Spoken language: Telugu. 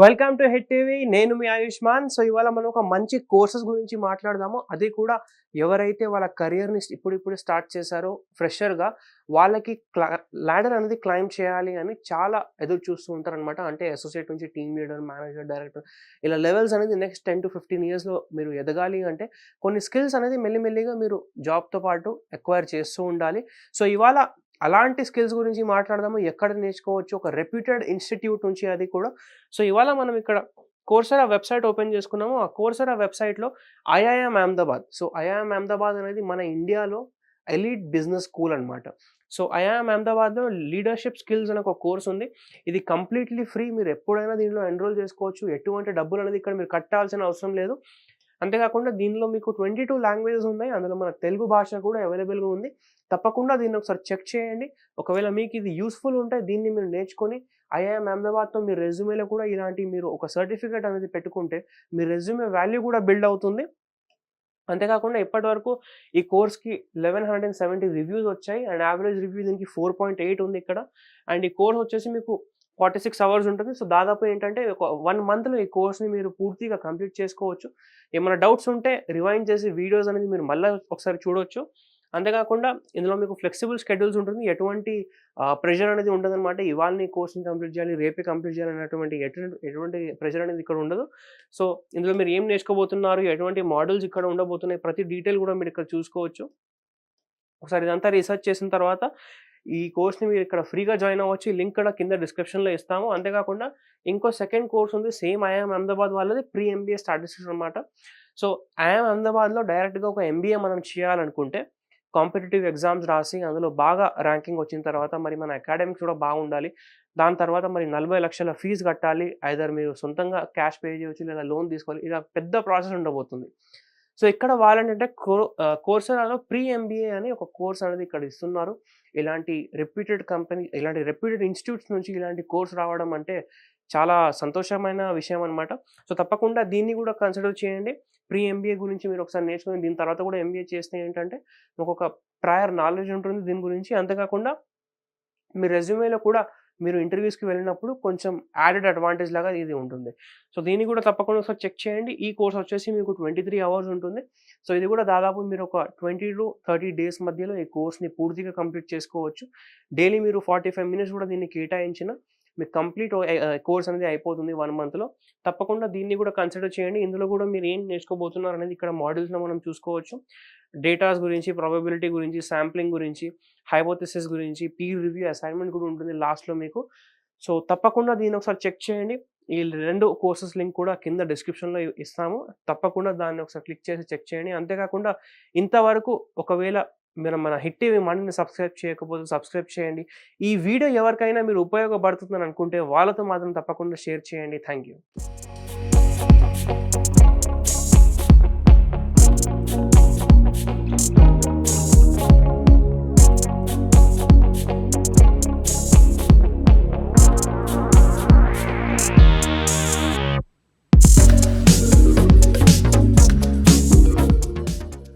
వెల్కమ్ టు హెడ్ టీవీ నేను మీ ఆయుష్మాన్. సో ఇవాళ మనం ఒక మంచి కోర్సెస్ గురించి మాట్లాడదాము. అది కూడా ఎవరైతే వాళ్ళ కెరియర్ని ఇప్పుడు ఇప్పుడు స్టార్ట్ చేశారో ఫ్రెషర్గా వాళ్ళకి లాడర్ అనేది క్లైమ్ చేయాలి అని చాలా ఎదురు చూస్తూ ఉంటారనమాట అంటే అసోసియేట్ నుంచి టీమ్ లీడర్ మేనేజర్ డైరెక్టర్ ఇలా లెవెల్స్ అనేది నెక్స్ట్ టెన్ టు ఫిఫ్టీన్ ఇయర్స్లో మీరు ఎదగాలి అంటే కొన్ని స్కిల్స్ అనేది మెల్లిమెల్లిగా మీరు జాబ్తో పాటు ఎక్వైర్ చేస్తూ ఉండాలి. సో ఇవాళ అలాంటి స్కిల్స్ గురించి మాట్లాడదాము. ఎక్కడ నేర్చుకోవచ్చు? ఒక రెప్యూటెడ్ ఇన్స్టిట్యూట్ నుంచి అది కూడా. సో ఇవాళ మనం ఇక్కడ కోర్సర వెబ్సైట్ ఓపెన్ చేసుకున్నాము. ఆ కోర్సర వెబ్సైట్లో IIM Ahmedabad so IIM Ahmedabad అనేది మన ఇండియాలో ఎలీట్ బిజినెస్ స్కూల్ అనమాట సో ఐఐఎం అహ్మదాబాద్లో లీడర్షిప్ స్కిల్స్ అనే ఒక కోర్స్ ఉంది. ఇది కంప్లీట్లీ ఫ్రీ మీరు ఎప్పుడైనా దీనిలో ఎన్రోల్ చేసుకోవచ్చు. ఎటువంటి డబ్బులు అనేది ఇక్కడ మీరు కట్టాల్సిన అవసరం లేదు. అంతేకాకుండా దీనిలో మీకు ట్వంటీ టూ లాంగ్వేజెస్ ఉన్నాయి. అందులో మన తెలుగు భాష కూడా అవైలబుల్గా ఉంది. తప్పకుండా దీన్ని ఒకసారి చెక్ చేయండి. ఒకవేళ మీకు ఇది యూస్ఫుల్ ఉంటే దీన్ని మీరు నేర్చుకొని ఐఐఎం అహ్మదాబాద్తో మీ రెజ్యూమేలో కూడా ఇలాంటి మీరు ఒక సర్టిఫికేట్ అనేది పెట్టుకుంటే మీ రెజ్యూమే వాల్యూ కూడా బిల్డ్ అవుతుంది. అంతేకాకుండా ఇప్పటి వరకు ఈ కోర్స్కి eleven hundred and seventy reviews వచ్చాయి. అండ్ యావరేజ్ రివ్యూ దీనికి ఫోర్ పాయింట్ ఎయిట్ ఉంది ఇక్కడ. అండ్ ఈ కోర్స్ వచ్చేసి మీకు ఫార్టీ సిక్స్ అవర్స్ ఉంటుంది. సో దాదాపు ఏంటంటే ఒక వన్ మంత్లో ఈ కోర్స్ని మీరు పూర్తిగా కంప్లీట్ చేసుకోవచ్చు. ఏమైనా డౌట్స్ ఉంటే రివైండ్ చేసి వీడియోస్ అనేది మీరు మళ్ళీ ఒకసారి చూడవచ్చు అంతేకాకుండా ఇందులో మీకు ఫ్లెక్సిబుల్ షెడ్యూల్స్ ఉంటుంది. ఎటువంటి ప్రెషర్ అనేది ఉండదు అనమాట ఇవాళ కోర్స్ని కంప్లీట్ చేయాలి రేపే కంప్లీట్ చేయాలి అనేటువంటి ఎటువంటి ఎటువంటి ప్రెషర్ అనేది ఇక్కడ ఉండదు. సో ఇందులో మీరు ఏం నేర్చుకోబోతున్నారు ఎటువంటి మోడల్స్ ఇక్కడ ఉండబోతున్నాయి ప్రతి డీటెయిల్ కూడా మీరు ఇక్కడ చూసుకోవచ్చు. ఒకసారి ఇదంతా రీసెర్చ్ చేసిన తర్వాత ఈ కోర్స్ని మీరు ఇక్కడ ఫ్రీగా జాయిన్ అవ్వచ్చు. లింక్ కూడా కింద డిస్క్రిప్షన్లో ఇస్తాము. అంతేకాకుండా ఇంకో సెకండ్ కోర్స్ ఉంది. సేమ్ ఐఎమ్ అహ్మదాబాద్ వాళ్ళది. ప్రీ ఎంబీఏ స్టాటిస్టిక్స్ అనమాట సో ఐఎమ్ అహ్మదాబాద్లో డైరెక్ట్గా ఒక ఎంబీఏ మనం చేయాలనుకుంటే కాంపిటేటివ్ ఎగ్జామ్స్ రాసి అందులో బాగా ర్యాంకింగ్ వచ్చిన తర్వాత మరి మన అకాడమిక్స్ కూడా బాగుండాలి. దాని తర్వాత మరి నలభై లక్షల ఫీజు కట్టాలి. ఐదర్ మీరు సొంతంగా క్యాష్ పే చేయవచ్చు లేదా లోన్ తీసుకోవాలి. ఇలా పెద్ద ప్రాసెస్ ఉండబోతుంది. సో ఇక్కడ వాళ్ళంటే కోర్సరాలో ప్రీ ఎంబీఏ అని ఒక కోర్స్ అనేది ఇక్కడ ఇస్తున్నారు. ఇలాంటి రెప్యూటెడ్ కంపెనీ ఇలాంటి రెప్యూటెడ్ ఇన్స్టిట్యూట్స్ నుంచి ఇలాంటి కోర్స్ రావడం అంటే చాలా సంతోషమైన విషయం అనమాట సో తప్పకుండా దీన్ని కూడా కన్సిడర్ చేయండి. ప్రీ ఎంబీఏ గురించి మీరు ఒకసారి నేర్చుకుని దీని తర్వాత కూడా ఎంబీఏ చేస్తే ఏంటంటే మీకు ఒక ప్రయర్ నాలెడ్జ్ ఉంటుంది దీని గురించి. అంతేకాకుండా మీ రెజ్యూమేలో కూడా మీరు ఇంటర్వ్యూస్కి వెళ్ళినప్పుడు కొంచెం యాడెడ్ అడ్వాంటేజ్ లాగా ఇది ఉంటుంది. సో దీన్ని కూడా తప్పకుండా ఒకసారి చెక్ చేయండి. ఈ కోర్స్ వచ్చేసి మీకు ట్వంటీ త్రీ అవర్స్ ఉంటుంది. సో ఇది కూడా దాదాపు మీరు ఒక ట్వంటీ టు థర్టీ డేస్ మధ్యలో ఈ కోర్స్ని పూర్తిగా కంప్లీట్ చేసుకోవచ్చు. డైలీ మీరు ఫార్టీ ఫైవ్ మినిట్స్ కూడా దీన్ని కేటాయించిన మీకు కంప్లీట్ కోర్స్ అనేది అయిపోతుంది వన్ మంత్లో. తప్పకుండా దీన్ని కూడా కన్సిడర్ చేయండి. ఇందులో కూడా మీరు ఏం నేర్చుకోబోతున్నారు అనేది ఇక్కడ మోడల్స్లో మనం చూసుకోవచ్చు. డేటాస్ గురించి ప్రాబబిలిటీ గురించి శాంప్లింగ్ గురించి హైపోథిసిస్ గురించి పీర్ రివ్యూ అసైన్మెంట్ కూడా ఉంటుంది లాస్ట్లో మీకు. సో తప్పకుండా దీన్ని ఒకసారి చెక్ చేయండి. ఈ రెండు కోర్సెస్ లింక్ కూడా కింద డిస్క్రిప్షన్లో ఇస్తాము. తప్పకుండా దాన్ని ఒకసారి క్లిక్ చేసి చెక్ చేయండి. అంతేకాకుండా ఇంతవరకు ఒకవేళ మీరు మన హిట్ టీవీ మనీని సబ్స్క్రైబ్ చేయకపోతే సబ్స్క్రైబ్ చేయండి. ఈ వీడియో ఎవరికైనా మీరు ఉపయోగపడుతుందని అనుకుంటే వాళ్ళతో మాత్రం తప్పకుండా షేర్ చేయండి. Thank you.